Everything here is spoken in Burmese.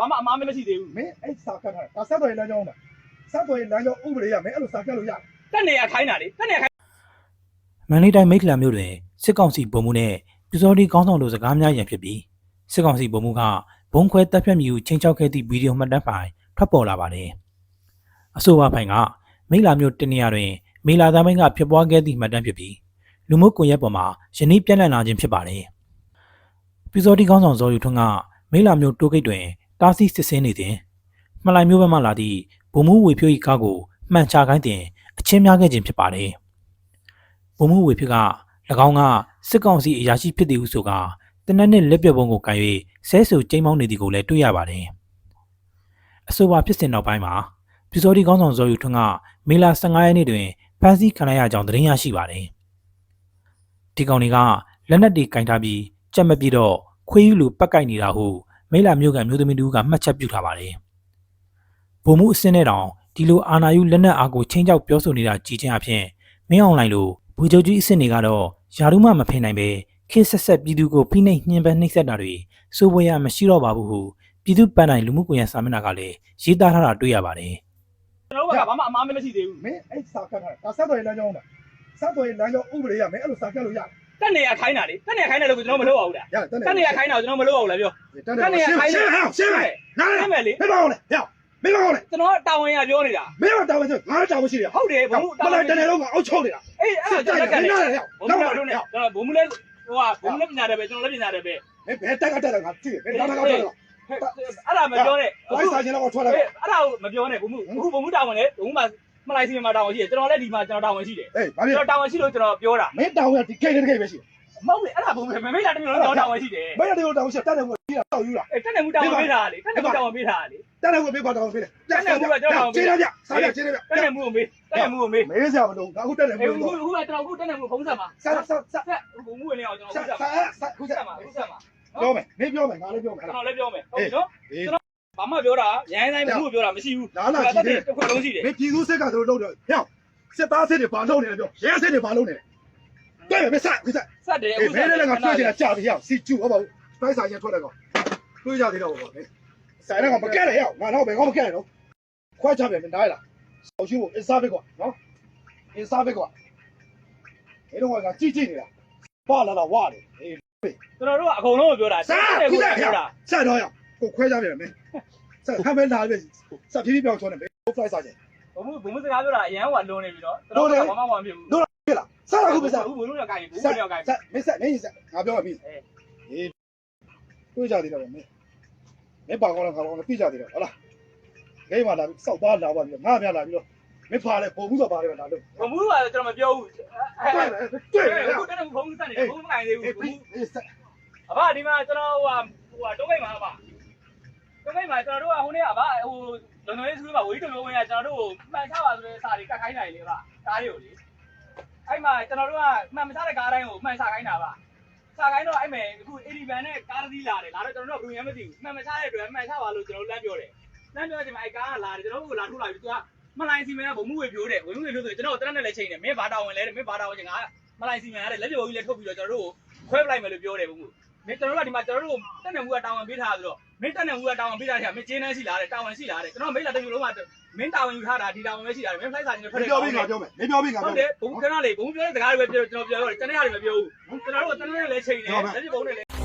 ဘာမှအမားမရှိသေးဘူးမင်းအဲ့စာကတ်တာဒါဆက်သွယ်ရေးလမ်းကြောင်းမှာဆက်သွယ်ရေးလမ်းကြောင်းဥပဒေရမင်းအဲ့လိုစာကတ်လို့ရတယ်တက်နေရခိုင်းတာလေတက်နေရခိုင်းမန္တလေးတိုင်းမိတ်ကလမြို့တွင်စစ်ကောင်စီဗိုလ်မှူးနှင့်ပြူစောတိကောင်းဆောင်တို့စကားများရန်ဖြစ်ပြီးစစ်ကောင်စီဗိုလ်မှူးကဘုံခွဲတပ်ဖြတ်မြူချင်းချောက်ခဲ့သည့်ဗီဒီယိုမှတ်တမ်းဖိုင်ထွက်ပေါ်လာပါတယ်။အဆိုပါဖိုင်ကမိတ်လာမြို့တနေရာတွင်မေလာသားမိုင်းကဖြစ်ပွားခဲ့သည့်မှတ်တမ်းဖြစ်ပြီးလူမှုကွန်ရက်ပေါ်မှာယနေ့ပြန့်နှံ့လာခြင်းဖြစ်ပါတယ်။ ပြူစောတိကောင်းဆောင်ဇော်ယူထွန်းကမိတ်လာမြို့တိုးဂိတ်တွင်တားဆီးစစ်ဆင်းနေသည်မှလိုက်မျိုးဘက်မှလာသည့်ဗိုလ်မှူးဝေဖြိုး၏ကားကိုမှန်ချခိုင်းတင်အချင်းများခဲ့ခြင်းဖြစ်ပါတယ်။ဘုံမှုဝေဖြစ်က၎င်းကစစ်ကောင်စီအရာရှိဖြစ်သည်ဟုဆိုကတနက်နေ့လက်ပြပုံကိုကန်၍ဆဲဆူကျိမ်းမောင်းနေသည်ကိုလည်းတွေ့ရပါတယ်။အဆိုပါဖြစ်စဉ်နောက်ပိုင်းမှာပြူစောတိကောင်းဆောင်ဇော်ယူထွန်းကမေလာ15ရက်နေ့တွင်ဖမ်းဆီးခံရကြောင်းသတင်းရရှိပါတယ်။ဒီကောင်တွေကလက်နက်တွေကင်ထားပြီး ကြက်မပြေတော့ခွေးယူလိုပတ်ကိုက်နေတာဟုမေလာမျိုးကမျိုးသမီးတူကမှတ်ချက်ပြုထားပါတယ်။ဘုံမှုအစင်းနဲ့တောင်ဒီလိုအာနာယူလက်နက်အားကိုချင်းချောက်ပြောဆိုနေတာကြည်ချင်းအဖြစ်မင်းအောင်လိုင်လိုဘူချုပ်ကြီးအစ်စ်တွေကတော့ယာရုမှမဖင်နိုင်ပဲခေတ်ဆက်ဆက်ပြည်သူကိုဖိနှိပ်ညှဉ်းပန်းနှိပ်စက်တာတွေစိုးပွဲရမရှိတော့ပါဘူးဟုပြည်သူပန်းတိုင်းလူမှုကွန်ရက်စာမျက်နှာကလည်းရေးသားထားတာတွေ့ရပါတယ်ကျွန်တော်တို့ကဘာမှအမားမရှိသေးဘူးမင်းအဲ့စာကတ်တာဒါဆက်သွယ်ရေးလမ်းကြောင်းမှာဆက်သွယ်ရေးလမ်းကြောင်းဥပဒေရမင်းအဲ့လိုစာကတ်လို့ရတယ် တက်နေရခိုင်းတာလေတက်နေရခိုင်းတယ်လို့ကျွန်တော်မလုပ်အောင်လားရတယ်တက်နေရခိုင်းတာကျွန်တော်မလုပ်အောင်လားပြောတက်တက်နေရခိုင်းရှတယ်င်းဟောရှင်းမယ်နားရှင်းမယ်လေမင်းမအောင်လေဟဲ့မင်းမအောင်လေကျွန်တော်တာဝန်ရပြောနေတာမင်းမတောင်းမရှိငါတောင်းမရှိရဟုတ်တယ်ဘုံမလိုက်တနေ့လုံးကအောက်ချုပ်နေတာအေးအဲ့ဒါကျွန်တော်လက်ကမနေင်းဘုံနားလေဟဲ့မလည်းတို့နေကျွန်တော်ဘုံမလည်းဟိုကဘုံမလည်းပညာတယ်ပဲကျွန်တော်လည်းပညာတယ်ပဲမင်းဘယ်တက်ကတက်တယ်ငါကြည့်မင်းနားကတော့တက်တယ်အဲ့ဒါမပြောနဲ့ဘိုင်းစာချင်းတော့ထွက်လာအဲ့ဒါကိုမပြောနဲ့ဘုံမအခုဘုံမတာဝန်လေဘုံမ မလိုက်စီမှာတာဝန်ရှိတယ်ကျွန်တော်လည်းဒီမှာကျွန်တော်တာဝန်ရှိတယ်အေးဘာဖြစ်ကျွန်တော်တာဝန်ရှိလို့ကျွန်တော်ပြောတာမင်းတောင်းရဒီကိတ်တဲ့ကိတ်ပဲရှိမဟုတ်လေအဲ့ဒါဘုံမမေးတာတမျိုးလုံးကျွန်တော်တာဝန်ရှိတယ်မင်းတို့တောင်းရှိတက်တယ်ကိုကြီးတောက်ယူတာအဲ့တက်နေမှုတာဝန်ပေးတာလေတက်နေမှုတာဝန်ပေးတာလေတက်တယ်ကိုပေးပါတောင်းပေးတယ်ကျေးရပြစားရကျေးရပြတက်နေမှုကိုမေးတက်နေမှုကိုမေးမေးစရာမလိုငါအခုတက်တယ်အေးမျိုးခုတော့ခုကကျွန်တော်ခုတက်နေမှုဖုံးဆက်မှာဆက်ဆက်ဆက်ဆက်ဘုံမှုဝင်နေအောင်ကျွန်ဆက်တော်ဆက်ဆက်ခုခုဆက်ဆက်မှာခုဆက်မှာပြောမယ်မင်းပြောမယ်ငါလည်းပြောမယ်ကျွန်တော်လည်းပြောမယ်ဟုတ်ပြီနော်အေး ဘာမှပြောတာရိုင်းတိုင်းမှုပြောတာမရှိဘူးလာလာကြည့်တယ်တစ်ခွက်လုံးရှိတယ်မင်းပြည်သူစစ်ကတို့လုပ်တယ်ဟဲ့စစ်သားစစ်တွေဘာလုပ်နေလဲပြောရဲစစ်တွေဘာလုပ်နေလဲတွေ့မယ်မဆက်ခုဆက်ဆက်တယ်အေးမင်းလည်းငါတွေ့ချင်တာကြာပြီဟဲ့စီကျူဟုတ်ပါဘူးတိုင်းဆိုင်ရထွက်တယ်ကောတွေ့ကြသေးတော့ပေါ့လေဆိုင်တော့မကဲရဟဲ့ငါတော့ဘယ်ကောမကဲရတော့ခွဲချပြန်မနိုင်လားဆောက်ရှိဖို့အစားပဲကွာနော်အစားပဲကွာအဲ့တော့ကကြည့်ကြည့်နေတာပါလာတော့ဝါတယ်အေးကျွန်တော်တို့ကအကုန်လုံးကိုပြောတာစားတယ်ခုကိုဆက်ပြောတာဆက်တော့ရ ကိုခွဲကြပြန်မယ်ဆက်ခမ်းမဲလာပြီဆက်ဖြည်းဖြည်းပြောင်းချောနေမယ်ဖလိုက်စားချင်ဘုံမှုဘုံမှုစကားပြောတာအရန်ဟိုကလွန်နေပြီနော်ကျွန်တော်ကဘာမှမဖြစ်ဘူးဖြစ်လားဆက်တော့ခုပဲဆက်ဘူးဘုံလို့ရကိုင်းဘူးဆက်ဘုံလို့ရကိုင်းဆက်မဆက်မင်းဆက်ငါပြောပြီအေးတွေ့ကြသေးတယ်မင်းမင်းပါကောင်းလားကောင်းလားပြကြသေးတယ်ဟုတ်လားဂိမ်းမှာလာပြီးစောက်သားလာပါပြီးငါများလာပြီးတော့မင်းဖားလဲပုံမှုတော့ပါတယ်လာလို့ဘုံမှုကကျွန်တော်မပြောဘူးတွေ့တယ်တွေ့တယ်အခုတက်နေဘုံဆက်နေဘုံမကိုင်းသေးဘူးအေးအေးဆက်အဘဒီမှာကျွန်တော်ဟိုဟိုတော့ကိတ်မှာအ ဘတော့ကိတ်မှာကျွန်တော်တို့ကဟိုနေ့အဘဟိုလုံလုံလေးစူးမှာဝီးတုံလုံးဝင်ကကျွန်တော်တို့ကိုမှန်ချပါဆိုတဲ့စာတွေကတ်ခိုင်းနိုင်လေပါကားတွေကိုလေအဲ့မှာကျွန်တော်တို့ကမှန်မချတဲ့ကားတိုင်းကိုမှန်ချခိုင်းတာပါစာခိုင်းတော့အဲ့မဲ့အခု80ဘန်နဲ့ကားတစ်စီးလာတယ်လာတော့ကျွန်တော်တို့ကဘယ်မှမသိဘူးမှန်မချတဲ့အတွက်မှန်ချပါလို့ကျွန်တော်လမ်းပြောတယ်လမ်းပြောချိန်မှာအဲ့ကားကလာတယ်ကျွန်တော်တို့ကလာထုတ်လာပြီသူကမလိုင်းစီမန်ကဘုံမှုဝေပြိုးတယ်ဝေမှုဝေပြိုးဆိုကျွန်တော်တက်နဲ့လည်းချိန်တယ်မင်းဘာတာဝင်လဲမင်းဘာတာဝင်ချင်ငါမလိုင်းစီမန်ရတယ်လက်ပြဘုံကြီးလည်းထုတ်ပြီးတော့ကျွန်တော်တို့ကိုခွဲပလိုက်မယ်လို့ပြောတယ်ဘုံမှု မင်းကျွန်တော်တို့ကဒီမှာကျွန်တော်တို့တက်နေမှုကတာဝန်ပေးထားဆိုတော့မင်းတက်နေမှုကတာဝန်ပေးထားတယ်မင်းကျင်းနှန်းရှိလားတဲ့တာဝန်ရှိလားတဲ့ကျွန်တော်မိတ်လာတစ်မျိုးလုံးကမင်းတာဝန်ယူထားတာဒီတာဝန်ပဲရှိတာမင်း flight စာချင်းထွက်တယ်ပြောပြီးငါပြောမယ်မင်းပြောပြီးငါဟုပြောတ်တယ်ဘုံကနလေးဘုံပြောတဲ့စကားတွေပဲပြောကျွန်တော်ပြောရတယ်တနေ့ဟာတွေမပြောဘူးကျွန်တော်တို့ကတနေ့နဲ့လည်းချိန်တယ်လက်ပြဘုံနဲ့လည်း